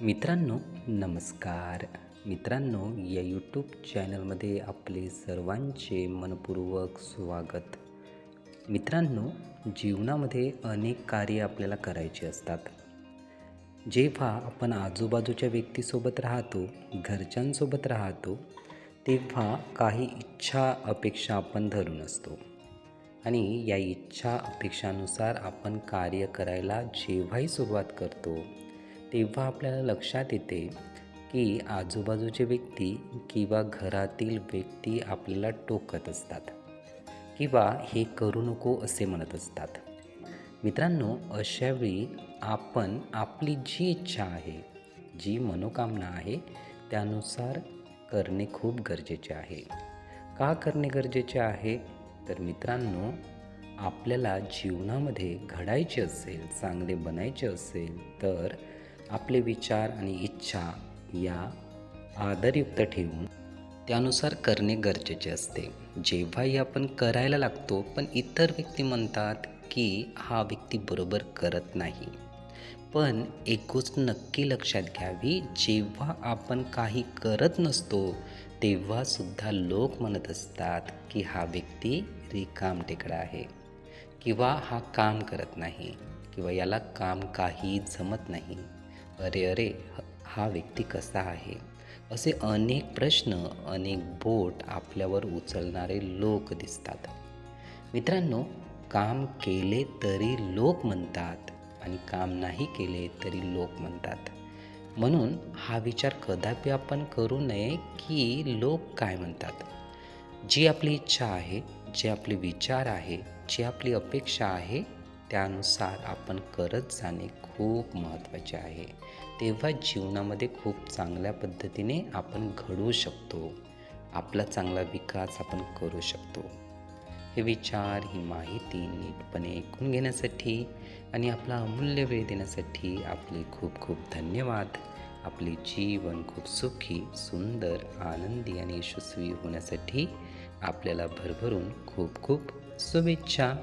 मित्रांनो नमस्कार. मित्रांनो या यूट्यूब चॅनलमध्ये आपले सर्वांचे मनपूर्वक स्वागत. मित्रांनो जीवनामध्ये अनेक कार्य आपल्याला करायची असतात. जेव्हा आपण आजूबाजूच्या व्यक्तीसोबत राहतो घरच्यांसोबत राहतो तेव्हा काही इच्छा अपेक्षा आपण धरून असतो. आणि या इच्छा अपेक्षानुसार आपण कार्य करायला जेव्हाही सुरुवात करतो तेव्हा आपल्याला लक्षात येते की आजूबाजूचे व्यक्ती किंवा घरातील व्यक्ती आपल्याला टोकत असतात किंवा हे करू नको असे म्हणत असतात. मित्रांनो अशावेळी आपण आपली जी इच्छा आहे जी मनोकामना आहे त्यानुसार करणे खूप गरजेचे आहे. का करणे गरजेचे आहे? तर मित्रांनो आपल्याला जीवनामध्ये घडायचे असेल चांगले बनायचे असेल तर आपले विचार आणि इच्छा या आदरयुक्त ठेवून त्यानुसार करणे गरजेचे असते. जेव्हाही आपण करायला लागतो पण इतर व्यक्ती म्हणतात की हा व्यक्ती बरोबर करत नाही. पण एक गोष्ट नक्की लक्षात घ्यावी जेव्हा आपण काही करत नसतो तेव्हासुद्धा लोक म्हणत असतात की हा व्यक्ती रिकाम टेकडा आहे किंवा हा काम करत नाही किंवा याला काम काही जमत नाही. अरे अरे हा व्यक्ती कसा आहे? असे अनेक प्रश्न अनेक बोट आपल्यावर उचलणारे लोक दिसतात. मित्रांनो काम केले तरी लोक म्हणतात आणि काम नाही केले तरी लोक म्हणतात. म्हणून हा विचार कदापि आपण करू नये की लोक काय म्हणतात. जी आपली इच्छा आहे जे आपले विचार आहे जी आपली अपेक्षा आहे त्यानुसार आपण करत जाणे खूप महत्त्वाचे आहे. तेव्हा जीवनामध्ये खूप चांगल्या पद्धतीने आपण घडवू शकतो. आपला चांगला विकास आपण करू शकतो. हे विचार ही माहिती नीटपणे ऐकून घेण्यासाठी आणि आपला अमूल्य वेळ देण्यासाठी आपले खूप खूप धन्यवाद. आपले जीवन खूप सुखी सुंदर आनंदी आणि यशस्वी होण्यासाठी आपल्याला भरभरून खूप खूप शुभेच्छा.